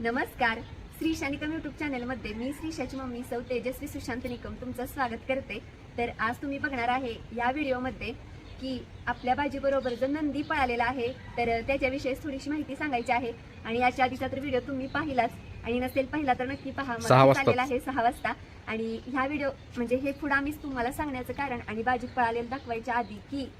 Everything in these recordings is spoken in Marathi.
नमस्कार. श्री शानिकम युट्यूब चॅनलमध्ये मी श्रीशाची मम्मी सौ तेजस्वी सुशांत निकम तुमचं स्वागत करते. तर आज तुम्ही बघणार आहे या व्हिडिओमध्ये की आपल्या भाजीबरोबर जो नंदी पळालेला आहे तर त्याच्याविषयी थोडीशी माहिती सांगायची आहे. आणि याच्या आधीचा तर व्हिडिओ तुम्ही पाहिलाच. आणि नसेल पाहिला तर नक्की पहा. चालेल आहे सहा वाजता. आणि ह्या व्हिडिओ म्हणजे हे पुढं आम्ही तुम्हाला सांगण्याचं कारण आणि भाजी पळालेला दाखवायच्या आधी की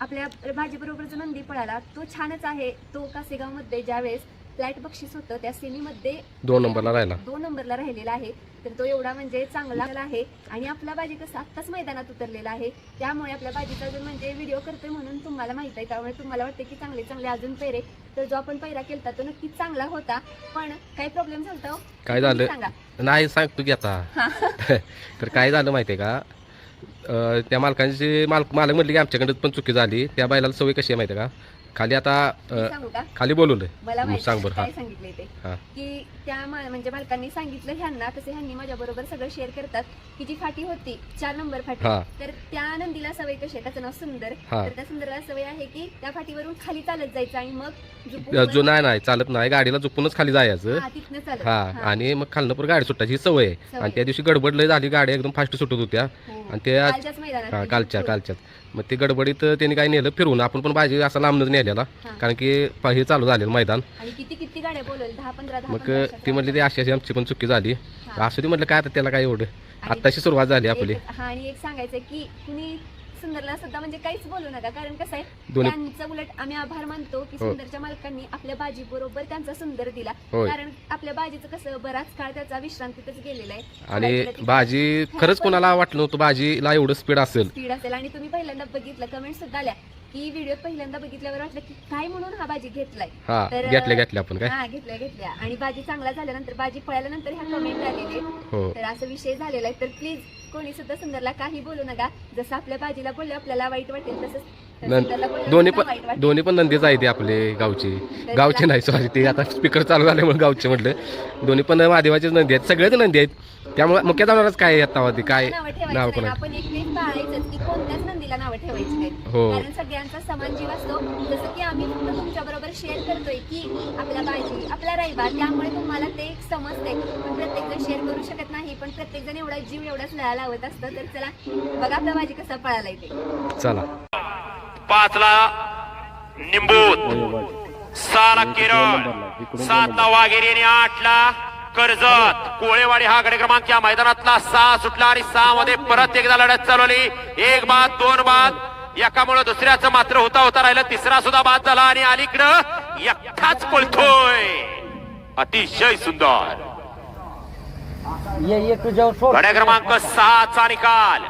आपल्या भाजीबरोबर जो नंदी पळाला तो छानच आहे. तो कासेगावमध्ये ज्यावेळेस फ्लॅट बक्षीस होतं त्या सेमीमध्ये दोन नंबरला राहिला. दोन नंबरला राहिलेला आहे. तर तो एवढा म्हणजे चांगला आहे. आणि आपला बाजी कसं आत्ताच मैदानात उतरलेला आहे. त्यामुळे आपल्या बाजीचा अजून म्हणजे व्हिडिओ करतोय म्हणून तुम्हाला माहीत आहे. त्यामुळे तुम्हाला वाटतं की चांगले चांगले अजून पैरे. तर जो आपण पैरा केलता तो नक्कीच चांगला होता. पण काही प्रॉब्लेम झाला हो? काय झालं? सांगा. नाही सांगतो की आता. तर काय झालं माहितीये का? त्या मालकांची मालक मालक म्हटले की आमच्याकडे पण चुकी झाली. त्या बैलाला सवय कशी आहे माहिती का? खाली आता खाली बोलवलंय मला माहिती सांग बरं हा काय ते हा की त्या मा- म्हणजे मालकांनी सांगितलं ह्यांना तसे ह्यांनी माझ्या बरोबर सगळं शेअर करतात की जी फाटी होती चार नंबर फाटी हा. तर त्या नंदीला सवय कशी आहे त्याचं नाव सुंदर हा. तर त्या सुंदरला सवय आहे की त्या फाटीवरून खाली चालत जायचं आणि मग झुपून जो नाही नाही चालत नाही गाडीला झोपूनच खाली जायचं हा, तिथनं चालत हा हा. आणि मग खालनं पण गाडी सुटायची ही सवय आहे सवय. आणि त्या दिवशी गडबड लय झाली गाडी एकदम फास्ट सुटत होत्या हो. आणि त्या कालच्याच मैदानात हा गेली. कालच्या हो. मग ते गडबडीत त्यांनी काय नेलं फिरवून आपण पण भाजी असा लांबनच नेलेला हा. कारण की प- हे चालू झालेलं मैदान आणि किती किती गाड्या बोलवल्या दहा पंधरा दहा मग पंधरा. ती म्हणली ती अशी अशी आमची पण चुकी झाली हा. असं ती म्हटलं काय आता त्याला काय एवढं आत्ताशी सुरुवात झाली आपली एक- हा आणि एक सांगायचं की कुणी सुंदरला सुद्धा म्हणजे काहीच बोलू नका. कारण कसं आहे दोन्ही त्यांचं उलट आम्ही आभार मानतो की हो. सुंदरच्या मालकांनी आपल्या बाजी बरोबर त्यांचा सुंदर दिला. होय. कारण आपल्या बाजीचं कसं बराच काळ त्याचा विश्रांतीतच गेलेला आहे. आणि भाजी खरंच कोणाला वाटलं नव्हतं भाजीला एवढं स्पीड असेल? स्पीड असेल. आणि तुम्ही पहिल्यांदा बघितलं कमेंट सुद्धा आल्या की व्हिडिओ पहिल्यांदा बघितल्यावर वाटलं की काय म्हणून हा भाजी घेतलाय? हा तर, घेतल्या घेतल्या आपण काय? हा घेतल्या घेतल्या. आणि भाजी चांगला झाल्यानंतर भाजी पळाल्यानंतर ह्या कमेंट आलेले हो. तर असा विषय झालेला आहे. तर प्लीज कोणी सुद्धा सुंदरला काही बोलू नका. जसं आपल्या भाजीला बोललो आपल्याला वाईट वाटेल तसंच. सुंदरला दोन्ही वाईट पण वाटेल. दोन्ही पण नंदीच आहे ते आपले गावचे. गावचे नाही सॉरी ते आता स्पीकर चालू झाल्यामुळे गावचे म्हटलं. दोन्ही पण महादेवाचेच नंदी आहेत सगळेच नंदी आहेत. त्यामुळे मुख्य जाणारच काय आता काय नावं ठेवायची नाव नाही. कोणा आपण एक की कोणत्याच नंदीला नावं ठेवायची हो. कारण सगळ्यांचा समान जीव असतो. जसं की आम्ही फक्त तुमच्या बरोबर शेअर करतोय की आपला बाजी आपला रविवार त्यामुळे तुम्हाला ते एक समजते पण प्रत्येक जण शेअर करू शकत नाही पण प्रत्येक जण एवढा जीव एवढाच लळा लावत असतं तर चला बघा आपला बाजी कसा पळाला ते. चला. पाचला निंबूत सहाला केरळ सातला वाघेरी आणि आठला कर्जत. कोळेवाडी हा गडे क्रमांक या मैदानातला सहा सुटला आणि सहा मध्ये परत एकदा लढत चालवली. एक बाद दोन बाद. एकामुळे दुसऱ्याचं मात्र होता होता राहिलं. तिसरा सुद्धा बाद झाला आणि अलीकडं एकटाच पळतोय. अतिशय सुंदर. ये ये तुझ्यावर सोड गड्या क्रमांक निकाल.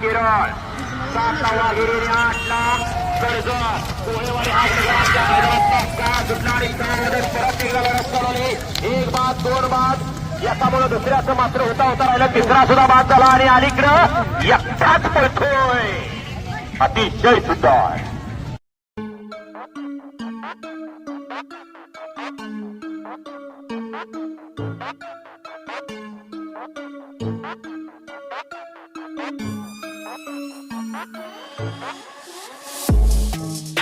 केरळ. सहा एकदा लढत चालवली एक बाद दोन बाद. एकामुळे दुसऱ्याचं मात्र होता होता राहिलं. तिसरा सुद्धा बाद झाला आणि अलीकडं एकटाच पळतोय. अतिशय Thank you.